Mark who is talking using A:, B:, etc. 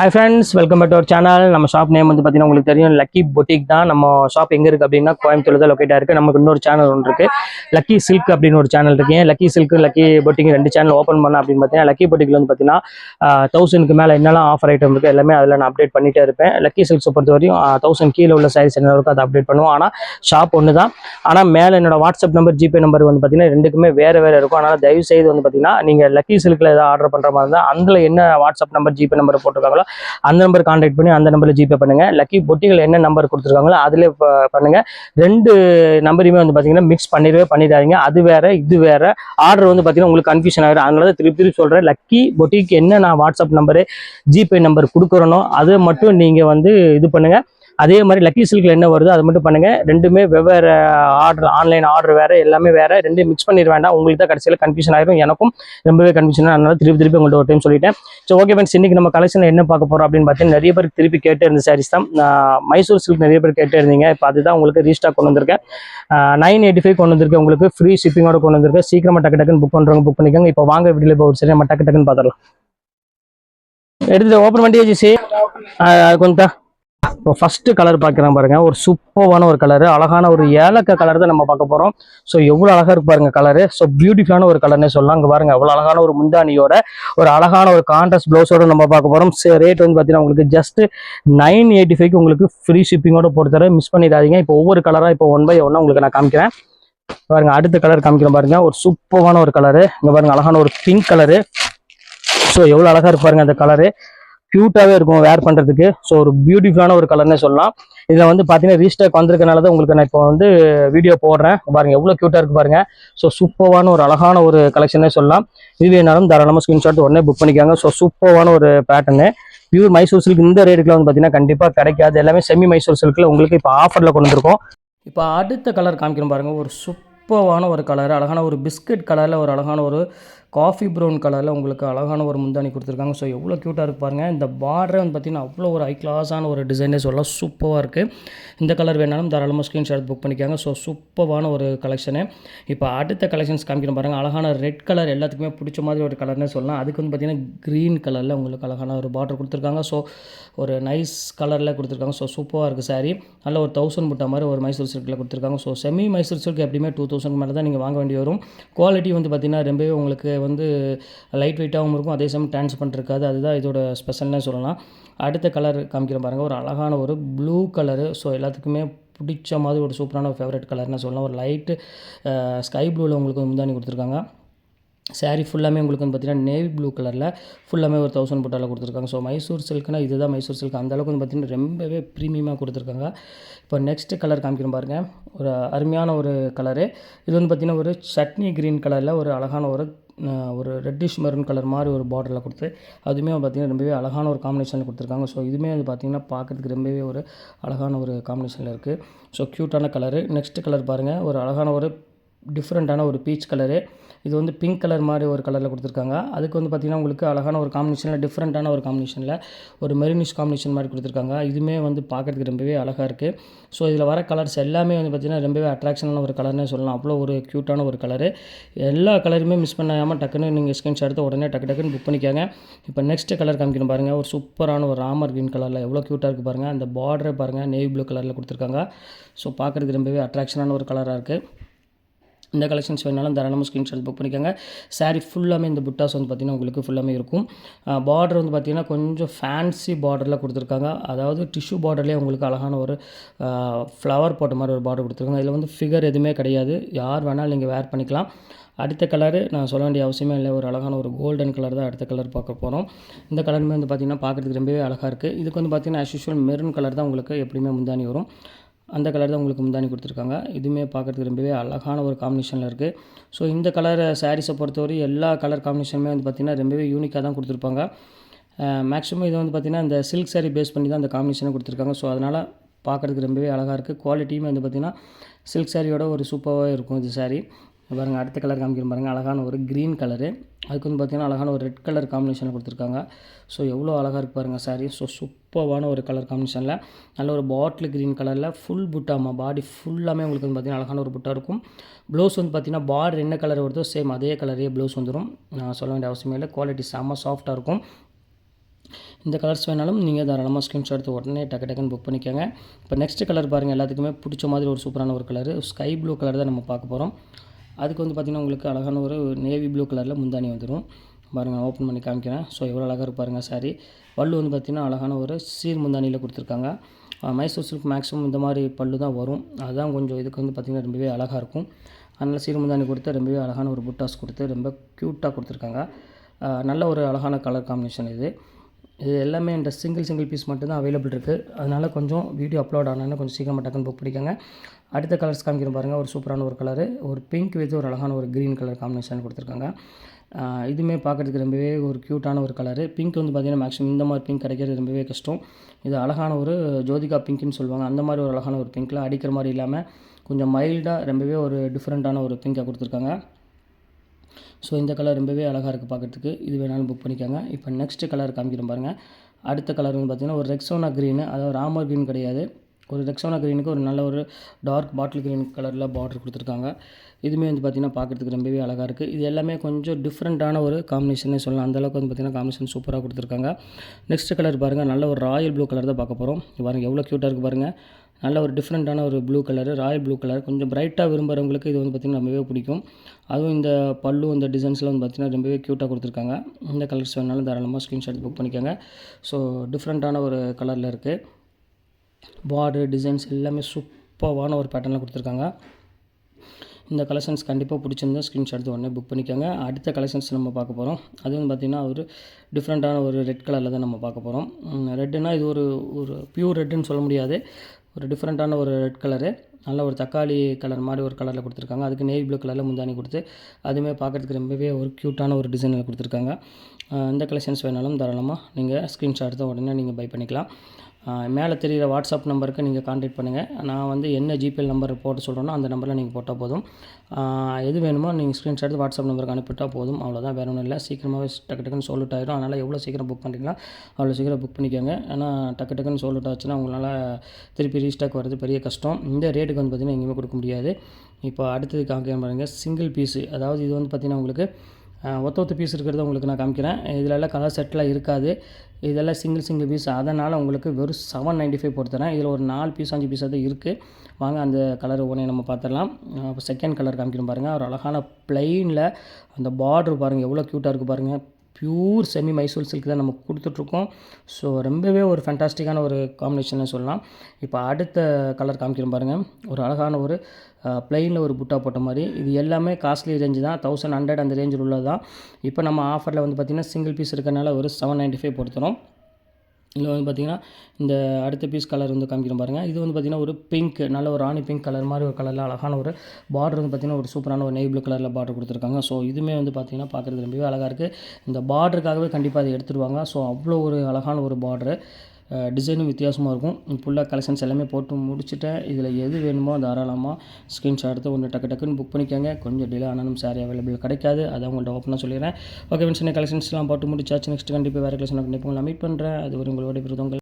A: Hi friends welcome back to our channel நம்ம shop name வந்து பார்த்தீங்கன்னா உங்களுக்கு தெரியும் லக்கி பொட்டிக் தான். நம்ம ஷாப் எங்கே இருக்குது அப்படின்னா கோயம்புத்தூர் தான் லொக்கேட்டாக இருக்குது நமக்கு இன்னொரு சேனல் ஒன்று இருக்குது லக்கி சில்க் அப்படின்னு ஒரு சேனல் இருக்கு. ஏன் லக்கி சில்க் லக்கி பொட்டிக் ரெண்டு சேனல் ஓப்பன் பண்ண அப்படின்னு பார்த்தீங்கன்னா லக்கி பொட்டிக்கில் வந்து பார்த்தீங்கன்னா தௌசண்ட்க்கு மேலே என்னெல்லாம் ஆஃபர் ஐட்டம் இருக்குது எல்லாமே அதில் நான் அப்டேட் பண்ணிட்டே இருப்பேன். லக்கி சில்க்ஸை பொறுத்த வரையும் தௌசண்ட் கீழே உள்ள சாரீஸ் என்ன இருக்கோ அதை அப்டேட் பண்ணுவோம். ஆனால் ஷாப் ஒன்று தான் ஆனால் மேலே என்னோட வாட்ஸ்அப் நம்பர் ஜிபே நம்பர் வந்து பார்த்தீங்கன்னா ரெண்டுக்குமே வேறு வேறு இருக்கும். அதனால் தயவு செய்து வந்து பார்த்தீங்கன்னா நீங்கள் லக்கி சில்கில் ஏதாவது ஆர்டர் பண்ணுற மாதிரி இருந்தால் அதில் என்ன வாட்ஸ்அப் நம்பர் ஜிபே நம்பர் போட்டிருக்காங்களோ அந்த நம்பர் கான்டாக்ட் பண்ணி அந்த நம்பரில் ஜிபே பண்ணுங்க. லக்கி பொட்டிகள் என்ன நம்பர் கொடுத்துருக்காங்களோ அதில் பண்ணுங்க. ரெண்டு நம்பரையுமே வந்து பார்த்தீங்கன்னா மிக்ஸ் பண்ணிடவே பண்ணிடாதீங்க. அது வேற இது வேற. ஆர்டர் வந்து பார்த்தீங்கன்னா உங்களுக்கு கன்ஃபியூஷன் ஆகிடும் அதனால தான் திருப்பி திருப்பி சொல்கிறேன் லக்கி பொட்டிக்கு என்ன நான் வாட்ஸ்அப் நம்பரு ஜிபே நம்பர் கொடுக்குறனோ அதை மட்டும் நீங்கள் வந்து இது பண்ணுங்கள் அதே மாதிரி லக்கி சில்கில் என்ன வருதோ அதை மட்டும் பண்ணுங்கள் ரெண்டுமே வெவ்வேறு ஆர்டர் ஆன்லைன் ஆர்டர் வேறு எல்லாமே வேறு. ரெண்டும் மிக்ஸ் பண்ணிட வேண்டாம். உங்களுக்கு தான் கடைசியில் கன்ஃபியூஷன் ஆயிரும். எனக்கும் ரொம்பவே கன்ஃபியூஷன் அதனால திருப்பி திருப்பி உங்கள்ட்ட ஒரு டைம் சொல்லிட்டேன். ஸோ ஓகே ஃப்ரெண்ட்ஸ் இன்றைக்கி நம்ம கலெக்ஷன் என்ன பார்க்க போகிறோம் அப்படின்னு பார்த்தீங்கன்னா நிறைய பேர் திருப்பி கேட்டே இருந்த சாரீஸ் தான். மைசூர் சில்க் நிறைய பேர் கேட்டே இருந்தீங்க. இப்போ அதுதான் உங்களுக்கு ரீஸ்டாக் கொண்டு வந்திருக்கேன். நைன் எயிட்டி ஃபைவ் கொண்டு வந்திருக்கேன். உங்களுக்கு ஃப்ரீ ஷிப்பிங்கோட கொண்டு வந்திருக்கேன். சீக்கிரமாக டக்கு டக்குன்னு புக் பண்ணுறவங்க புக் பண்ணிக்கோங்க. இப்போ வாங்க வீட்டில் இப்போ ஒரு சரி நம்ம டக்கு டக்குன்னு பார்த்துடலாம். எடுத்துட்டு ஓப்பன் பண்ணி சி கொஞ்சம் இப்போ ஃபர்ஸ்ட் கலர் பார்க்குறேன் பாருங்க. ஒரு சூப்பர்வான ஒரு கலரு அழகான ஒரு ஏலக்க கலர் தான் நம்ம பார்க்க போறோம். ஸோ எவ்வளோ அழகாக இருக்கு பாருங்கள் கலரு ஸோ பியூட்டிஃபுல்லான ஒரு கலர்னே சொல்லலாம். அங்கே பாருங்க அவ்வளோ அழகான ஒரு முந்தானியோட ஒரு அழகான ஒரு கான்ட்ராஸ்ட் ப்ளவுஸோட நம்ம பார்க்க போகிறோம் ரேட் வந்து பார்த்தீங்கன்னா உங்களுக்கு ஜஸ்ட் நைன் எயிட்டி ஃபைவ்க்கு உங்களுக்கு ஃப்ரீ ஷிப்பிங்கோட போட்டு தரேன். மிஸ் பண்ணிடாதீங்க. இப்போ ஒவ்வொரு கலராக இப்போ ஒன் பை ஒன்னாக உங்களுக்கு நான் காமிக்கிறேன். பாருங்க அடுத்த கலர் காமிக்கிறேன் பாருங்க. ஒரு சூப்பரான ஒரு கலரு இங்கே பாருங்க அழகான ஒரு பிங்க் கலரு ஸோ எவ்வளோ அழகா இருப்பாருங்க அந்த கலரு க்யூட்டாகவே இருக்கும் வேர் பண்ணுறதுக்கு ஸோ ஒரு பியூட்டிஃபுல்லான ஒரு கலர்னே சொல்லலாம். இதில் வந்து பார்த்தீங்கன்னா ரீஸ்டாக் வந்திருக்கனால தான் உங்களுக்கு நான் இப்போ வந்து வீடியோ போடுறேன். பாருங்கள் எவ்வளோ க்யூட்டாக இருக்கு பாருங்கள் ஸோ சூப்பரான ஒரு அழகான ஒரு கலெக்ஷனே சொல்லலாம். இது வேணாலும் தாராளமாக ஸ்க்ரீன்ஷாட் உடனே புக் பண்ணிக்காங்க. ஸோ சூப்பரான ஒரு பேட்டர்னு பியூர் மைசூர் சில்க் இந்த ரேட்டுக்குலாம் வந்து பார்த்தீங்கன்னா கண்டிப்பாக கிடைக்காது. எல்லாமே செமி மைசூர் சில்கில் உங்களுக்கு இப்போ ஆஃபரில் கொண்டு வந்திருக்கோம். இப்போ அடுத்த கலர் காமிக்கிறோம் பாருங்கள் ஒரு சூப்பரான ஒரு கலர் அழகான ஒரு பிஸ்கட் கலரில் ஒரு அழகான ஒரு காஃபி ப்ரௌன் கலரில் உங்களுக்கு அழகான ஒரு முந்தானி கொடுத்துருக்காங்க. ஸோ எவ்வளோ க்யூட்டாக இருக்கு பாருங்கள் இந்த பார்டரே வந்து பார்த்திங்கன்னா அவ்வளோ ஒரு ஹை கிளாஸான ஒரு டிசைனே சொல்லலாம். சூப்பராக இருக்குது இந்த கலர் வேணாலும் தாராளமாக ஸ்க்ரீன்ஷாட் புக் பண்ணிக்காங்க. ஸோ சூப்பரான ஒரு கலெக்ஷனு இப்போ அடுத்த கலெக்ஷன்ஸ் காமிக்கணும் பாருங்கள் அழகான ரெட் கலர் எல்லாத்துக்குமே பிடிச்ச மாதிரி ஒரு கலர்னே சொல்லலாம். அதுக்கு வந்து பார்த்திங்கன்னா க்ரீன் கலரில் உங்களுக்கு அழகான ஒரு பார்டர் கொடுத்துருக்காங்க. ஸோ ஒரு நைஸ் கலரில் கொடுத்துருக்காங்க. ஸோ சூப்பராக இருக்குது சாரீ நல்ல ஒரு தௌசண்ட் முட்டா மாதிரி ஒரு மைசூர் சில்கில் கொடுத்துருக்காங்க. ஸோ செமி மைசூர் சில்க் எப்படியுமே டூ தௌசண்ட் மேலே தான் நீங்கள் வாங்க வேண்டி வரும். குவாலிட்டி வந்து பார்த்திங்கன்னா ரொம்பவே உங்களுக்கு வந்து லைட் வெயிட்டாகவும் இருக்கும் அதே சமயம் டிரான்ஸ்பண்ட் இருக்காது. அதுதான் இதோட ஸ்பெஷல்னே சொல்லலாம். அடுத்த கலர் காமிக்கிறேன் பாருங்கள் ஒரு அழகான ஒரு ப்ளூ கலரு ஸோ எல்லாத்துக்குமே பிடிச்ச மாதிரி ஒரு சூப்பரான ஒரு ஃபேவரட் கலர்னு சொல்லலாம். ஒரு லைட்டு ஸ்கை ப்ளூவில் உங்களுக்கு முந்தானி கொடுத்துருக்காங்க. சாரீ ஃபுல்லாமே உங்களுக்கு வந்து பார்த்தீங்கன்னா நேவி ப்ளூ கலரில் ஃபுல்லாமே ஒரு தௌசண்ட் புட்டாவில் கொடுத்துருக்காங்க. ஸோ மைசூர் சில்க்னா இதுதான் மைசூர் சில்க் அந்தளவுக்கு வந்து பார்த்தீங்கன்னா ரொம்பவே ப்ரீமியமாக கொடுத்துருக்காங்க. இப்போ நெக்ஸ்ட் கலர் காமிக்கிறோம் பாருங்கள் ஒரு அருமையான ஒரு கலரு இது வந்து பார்த்திங்கன்னா ஒரு சட்னி க்ரீன் கலரில் ஒரு அழகான ஒரு ஒரு ரெட்டிஷ் மெரூன் கலர் மாதிரி ஒரு பார்டரில் கொடுத்து அதுவுமே பார்த்திங்கன்னா ரொம்பவே அழகான ஒரு காம்பினேஷனில் கொடுத்துருக்காங்க. ஸோ இதுவுமே வந்து பார்த்திங்கன்னா பார்க்குறதுக்கு ரொம்பவே ஒரு அழகான ஒரு காம்பினேஷனில் இருக்குது ஸோ க்யூட்டான கலரு நெக்ஸ்ட் கலர் பாருங்கள் ஒரு அழகான ஒரு டிஃப்ரெண்ட்டான ஒரு பீச் கலரு இது வந்து பிங்க் கலர் மாதிரி ஒரு கலரில் கொடுத்துருக்காங்க. அதுக்கு வந்து பார்த்திங்கன்னா உங்களுக்கு அழகான ஒரு காம்பினேஷனில் டிஃப்ரெண்ட்டான ஒரு காம்பினேஷனில் ஒரு மெரினிஷ் காம்பினேஷன் மாதிரி கொடுத்துருக்காங்க. இதுவுமே வந்து பார்க்குறதுக்கு ரொம்பவே அழகாக இருக்குது ஸோ இதில் வர கலர்ஸ் எல்லாமே வந்து பார்த்திங்கன்னா ரொம்பவே அட்ராக்ஷனான ஒரு கலர்னே சொல்லலாம். அவ்வளோ ஒரு க்யூட்டான ஒரு கலரு எல்லா கலருமே மிஸ் பண்ணாமல் டக்குன்னு நீங்கள் ஸ்கிரீன்ஷாட் எடுத்து உடனே டக்கு டக்குன்னு புக் பண்ணிக்காங்க. இப்போ நெக்ஸ்ட் கலர் காமிக்கணும் பாருங்கள் ஒரு சூப்பரான ஒரு ராமர் க்ரீன் கலரில் எவ்வளோ க்யூட்டாக இருக்குது பாருங்கள் அந்த பார்டரை பாருங்கள் நேவி ப்ளூ கலரில் கொடுத்துருக்காங்க. ஸோ பார்க்குறதுக்கு ரொம்பவே அட்ராக்ஷனான ஒரு கலராக இருக்குது இந்த கலெக்ஷன்ஸ் வேணாலும் தாராளமாக ஸ்க்ரீன்ஷாட் புக் பண்ணிக்கோங்க. சாரீ ஃபுல்லாமே இந்த புட்டாஸ் வந்து பார்த்திங்கன்னா உங்களுக்கு ஃபுல்லாமே இருக்கும். பார்டர் வந்து பார்த்திங்கன்னா கொஞ்சம் ஃபேன்சி பார்டரில் கொடுத்துருக்காங்க. அதாவது டிஷ்யூ பார்டர்லேயே உங்களுக்கு அழகான ஒரு ஃப்ளவர் போட்ட மாதிரி ஒரு பார்டர் கொடுத்துருக்காங்க. இதில் வந்து ஃபிகர் எதுவுமே கிடையாது. யார் வேணாலும் நீங்கள் வேர் பண்ணிக்கலாம். அடுத்த கலரு நான் சொல்ல வேண்டிய அவசியமே இல்லை. ஒரு அழகான ஒரு கோல்டன் கலர் தான் அடுத்த கலர் பார்க்க போகிறோம் இந்த கலருமே வந்து பார்த்திங்கன்னா பார்க்குறதுக்கு ரொம்பவே அழகாக இருக்குது இதுக்கு வந்து பார்த்திங்கன்னா அஸ் யூஷுவல் மெரூன் கலர் தான் உங்களுக்கு எப்படியுமே முந்தானி வரும். அந்த கலர் தான் உங்களுக்கு முந்தானி கொடுத்துருக்காங்க. இதுவுமே பார்க்குறதுக்கு ரொம்பவே அழகான ஒரு காம்பினேஷனில் இருக்குது ஸோ இந்த கலர் சாரீஸை பொறுத்தவரை எல்லா கலர் காம்பினேஷனுமே வந்து பார்த்திங்கன்னா ரொம்பவே யூனிக்காக தான் கொடுத்துருப்பாங்க. மேக்ஸிமம் இது வந்து பார்த்திங்கன்னா இந்த சில்க் சாரீ பேஸ் பண்ணி தான் அந்த காம்பினேஷனை கொடுத்துருக்காங்க. ஸோ அதனால் பார்க்குறதுக்கு ரொம்பவே அழகாக இருக்குது குவாலிட்டியுமே வந்து பார்த்திங்கன்னா சில்க் சாரியோட ஒரு சூப்பராக இருக்கும் இது சாரீ பாருங்கள் அடுத்த கலர் காமிக்கிறேன் பாருங்கள் அழகான ஒரு க்ரீன் கலரு அதுக்கு வந்து பார்த்திங்கன்னா அழகான ஒரு ரெட் கலர் காம்பினேஷனில் கொடுத்துருக்காங்க. ஸோ எவ்வளோ அழகாக இருக்குது பாருங்கள் சாரீ ஸோ சூப்பரான ஒரு கலர் காம்பினேஷனில் நல்ல ஒரு பாட்டில் க்ரீன் கலரில் ஃபுல் புட்டாமா பாடி ஃபுல்லாமே உங்களுக்கு வந்து பார்த்திங்கன்னா அழகான ஒரு புட்டாக இருக்கும். ப்ளவுஸ் வந்து பார்த்திங்கன்னா பார்டர் என்ன கலர் வருதோ சேம் அதே கலரே ப்ளவுஸ் வந்துடும் நான் சொல்ல வேண்டிய அவசியமே இல்லை. குவாலிட்டி செம்ம சாஃப்ட்டாக இருக்கும். இந்த கலர்ஸ் வேணாலும் நீங்கள் தாராளமாக ஸ்க்ரீன்ஷாட் எடுத்து உடனே டக்கு டக்குன்னு புக் பண்ணிக்கோங்க. இப்போ நெக்ஸ்ட் கலர் பாருங்கள் எல்லாத்துக்குமே பிடிச்ச மாதிரி ஒரு சூப்பரான ஒரு கலர் ஸ்கை ப்ளூ கலர் தான் நம்ம பார்க்க போகிறோம் அதுக்கு வந்து பார்த்திங்கன்னா உங்களுக்கு அழகான ஒரு நேவி ப்ளூ கலரில் முந்தானி வந்துடும் பாருங்கள் ஓப்பன் பண்ணி காமிக்கிறேன். ஸோ எவ்வளோ அழகாக இருப்பாருங்க பாருங்கள் சாரி பல்லு வந்து பார்த்திங்கன்னா அழகான ஒரு சீர் முந்தானியில் கொடுத்துருக்காங்க. மைசூர் சில்க் மேக்ஸிமம் இந்த மாதிரி பல்லு தான் வரும். அதுதான் கொஞ்சம் இதுக்கு வந்து பார்த்திங்கன்னா ரொம்பவே அழகாக இருக்கும். அதனால் சீர் முந்தானி கொடுத்து ரொம்பவே அழகான ஒரு புட்டாஸ் கொடுத்து ரொம்ப க்யூட்டாக கொடுத்துருக்காங்க. நல்ல ஒரு அழகான கலர் காம்பினேஷன் இது. இது எல்லாமே இந்த சிங்கிள் சிங்கிள் பீஸ் மட்டும்தான் அவைலபிள் இருக்குது அதனால் கொஞ்சம் வீடியோ அப்லோட் ஆனால் கொஞ்சம் சீக்கிரமாக டக்குன்னு புக் பிடிக்காங்க அடுத்த கலர்ஸ் காமிக்கிறோம் பாருங்கள் ஒரு சூப்பரான ஒரு கலரு ஒரு பிங்க் வித் ஒரு அழகான ஒரு க்ரீன் கலர் காம்பினேஷன் கொடுத்துருக்காங்க. இதுவுமே பார்க்குறதுக்கு ரொம்பவே ஒரு க்யூட்டான ஒரு கலரு பிங்க் வந்து பார்த்திங்கன்னா மேக்ஸிமம் இந்த மாதிரி பிங்க் கிடைக்கிறது ரொம்பவே கஷ்டம். இது அழகான ஒரு ஜோதிகா பிங்க்னு சொல்லுவாங்க. அந்த மாதிரி ஒரு அழகான ஒரு பிங்க்கில் அடிக்கிற மாதிரி இல்லாமல் கொஞ்சம் மைல்டாக ரொம்பவே ஒரு டிஃப்ரெண்ட்டான ஒரு பிங்காக கொடுத்துருக்காங்க. ஸோ இந்த கலர் ரொம்பவே அழகாக இருக்குது பார்க்குறதுக்கு இது வேணாலும் புக் பண்ணிக்கோங்க. இப்போ நெக்ஸ்ட் கலர் காமிக்கிறேன் பாருங்கள் அடுத்த கலர் வந்து பார்த்திங்கன்னா ஒரு ரெக்ஸோனா க்ரீனு அதாவது ராமர் க்ரீன் கிடையாது. ஒரு ரெக்ஸோனா க்ரீனுக்கு ஒரு நல்ல ஒரு டார்க் பாட்டில் க்ரீன் கலரில் பார்டர் கொடுத்துருக்காங்க. இதுவுமே வந்து பார்த்திங்கன்னா பார்க்குறதுக்கு ரொம்பவே அழகாக இருக்குது இது எல்லாமே கொஞ்சம் டிஃப்ரெண்ட்டான ஒரு காம்பினேஷனே சொல்லலாம். அந்தளவுக்கு வந்து பார்த்திங்கன்னா காம்பினேஷன் சூப்பராக கொடுத்துருக்காங்க. நெக்ஸ்ட் கலர் பாருங்கள் நல்ல ஒரு ராயல் ப்ளூ கலர் தான் பார்க்க போகிறோம் பாருங்கள் எவ்வளோ க்யூட்டாக இருக்குது பாருங்கள் நல்ல ஒரு டிஃப்ரெண்ட்டான ஒரு blue colour royal blue colour கொஞ்சம் பிரைட்டாக விரும்புகிறவங்களுக்கு இது வந்து பார்த்திங்கன்னா ரொம்பவே பிடிக்கும். அதுவும் இந்த பல்லு இந்த டிசைன்ஸ்லாம் வந்து பார்த்திங்கன்னா ரொம்பவே க்யூட்டாக கொடுத்துருக்காங்க. இந்த கலர்ஸ் வேணாலும் தாராளமாக ஸ்க்ரீன்ஷாட் புக் பண்ணிக்கோங்க. ஸோ டிஃப்ரெண்ட்டான ஒரு கலரில் இருக்குது பார்டர் டிசைன்ஸ் எல்லாமே சூப்பரான ஒரு பேட்டர்னில் கொடுத்துருக்காங்க. இந்த கலெக்ஷன்ஸ் கண்டிப்பாக பிடிச்சிருந்தா ஸ்க்ரீன்ஷாட் எடுத்து உடனே புக் பண்ணிக்கோங்க. அடுத்த கலெக்ஷன்ஸ் நம்ம பார்க்க போகிறோம் அது வந்து பார்த்திங்கன்னா ஒரு டிஃப்ரெண்ட்டான ஒரு ரெட் கலரில் தான் நம்ம பார்க்க போகிறோம் ரெட்டுனா இது ஒரு ஒரு பியூர் ரெட்டுன்னு சொல்ல முடியாது. ஒரு டிஃப்ரெண்ட்டான ஒரு ரெட் கலரு நல்ல ஒரு தக்காளி கலர் மாதிரி ஒரு கலரில் கொடுத்துருக்காங்க. அதுக்கு நேவி ப்ளூ கலரில் முந்தானி கொடுத்து அதுவுமே பார்க்குறதுக்கு ரொம்பவே ஒரு க்யூட்டான ஒரு டிசைனில் கொடுத்துருக்காங்க. இந்த கலெக்ஷன்ஸ் வேணாலும் தாராளமாக நீங்கள் ஸ்க்ரீன்ஷாட் தான் உடனே நீங்கள் பை பண்ணிக்கலாம். மேலே தெரிகிற வாட்ஸ்அப் நம்பருக்கு நீங்கள் காண்டாக்ட் பண்ணுங்கள் நான் வந்து என்ன ஜிபேல் நம்பர் போட்டு சொல்கிறேனோ அந்த நம்பரில் நீங்கள் போட்டால் போதும். எது வேணுமோ நீங்கள் ஸ்க்ரீன்ஷாட் எடுத்து வாட்ஸ்அப் நம்பருக்கு அனுப்பிவிட்டால் போதும். அவ்வளோதான் வேறு ஒன்றும் இல்லை. சீக்கிரமாகவே டக்கு டக்குன்னு சோல்ட் ஆயிடும் அதனால் எவ்வளோ சீக்கிரம் புக் பண்ணுறீங்களோ அவ்வளோ சீக்கிரம் புக் பண்ணிக்கோங்க. ஏன்னா டக்கு டக்குன்னு சோல்ட் ஆச்சுன்னா உங்களால் திருப்பி ரீஸ்டாக் வர்றது பெரிய கஷ்டம். இந்த ரேட்டுக்கு வந்து பார்த்திங்கன்னா எங்கேயுமே கொடுக்க முடியாது. இப்போ அடுத்தது காமிக்கிறேன் பாருங்கள் சிங்கிள் பீஸு அதாவது இது வந்து பார்த்திங்கன்னா உங்களுக்கு ஒத்த ஒத்த பீஸ் இருக்கிறத உங்களுக்கு நான் காமிக்கிறேன். இதிலெல்லாம் கலர் செட்டெலாம் இருக்காது. இதெல்லாம் சிங்கிள் சிங்கிள் பீஸ் அதனால் உங்களுக்கு வெறும் செவன் நைன்ட்டி ஃபைவ் போட்டுத்தரேன் இதில் ஒரு நாலு பீஸ் அஞ்சு பீஸ் தான் இருக்குது வாங்க அந்த கலர் ஒன்றே நம்ம பார்த்துடலாம் செகண்ட் கலர் காமிக்கணும் பாருங்கள் ஒரு அழகான ப்ளைனில் அந்த பார்டர் பாருங்கள் எவ்வளோ க்யூட்டாக இருக்குது பாருங்கள் பியூர் செமி மைசூர் சில்க் தான் நம்ம கொடுத்துட்ருக்கோம். ஸோ ரொம்பவே ஒரு ஃபேண்டாஸ்டிக்கான ஒரு காம்பினேஷன் சொல்லலாம். இப்போ அடுத்த கலர் காமிக்கிறோம் பாருங்கள் ஒரு அழகான ஒரு ப்ளைனில் ஒரு புட்டா போட்ட மாதிரி. இது எல்லாமே காஸ்ட்லி ரேஞ்சு தான். தௌசண்ட் ஹண்ட்ரட் அந்த ரேஞ்சில் உள்ளது தான் இப்போ நம்ம ஆஃபரில் வந்து பார்த்திங்கன்னா சிங்கிள் பீஸ் இருக்கனால ஒரு செவன் நைன்ட்டி ஃபைவ் பொறுத்துறோம் இதில் வந்து பார்த்திங்கன்னா இந்த அடுத்த பீஸ் கலர் வந்து காமிக்கிறோம் பாருங்கள் இது வந்து பார்த்திங்கன்னா ஒரு பிங்க் நல்ல ஒரு ராணி பிங்க் கலர் மாதிரி ஒரு கலரில் அழகான ஒரு பார்டர் வந்து பார்த்திங்கன்னா ஒரு சூப்பரான ஒரு நெய் ப்ளூ கலரில் பார்டர் கொடுத்துருக்காங்க. ஸோ இதுவுமே வந்து பார்த்திங்கன்னா பார்க்குறது ரொம்பவே அழகாக இருக்குது இந்த பார்டருக்காகவே கண்டிப்பாக அதை எடுத்துருவாங்க ஸோ அவ்வளோ ஒரு அழகான ஒரு பார்டரு டிசைனும் வித்தியாசமாக இருக்கும். ஃபுல்லாக கலெக்ஷன்ஸ் எல்லாமே போட்டு முடிச்சுட்டேன். இதில் எது வேணுமோ தாராளமாக ஸ்க்ரீன்ஷாட் எடுத்து ஒன்று டக்கு டக்குன்னு புக் பண்ணிக்கோங்க. கொஞ்சம் டிலே ஆனாலும் சாரி அவைலபிள் கிடைக்காது. அதை உங்கள்கிட்ட ஓப்பனாக சொல்லிடுறேன். ஓகே ஃப்ரெண்ட்ஸ் கலெக்ஷன்ஸ்லாம் போட்டு முடிச்சாச்சு. நெக்ஸ்ட் கண்டிப்பாக வேறு கலெக்ஷன் கண்டிப்பாக நான் மீட் பண்ணுறேன் அது ஒரு உங்களோட விருதங்கள்.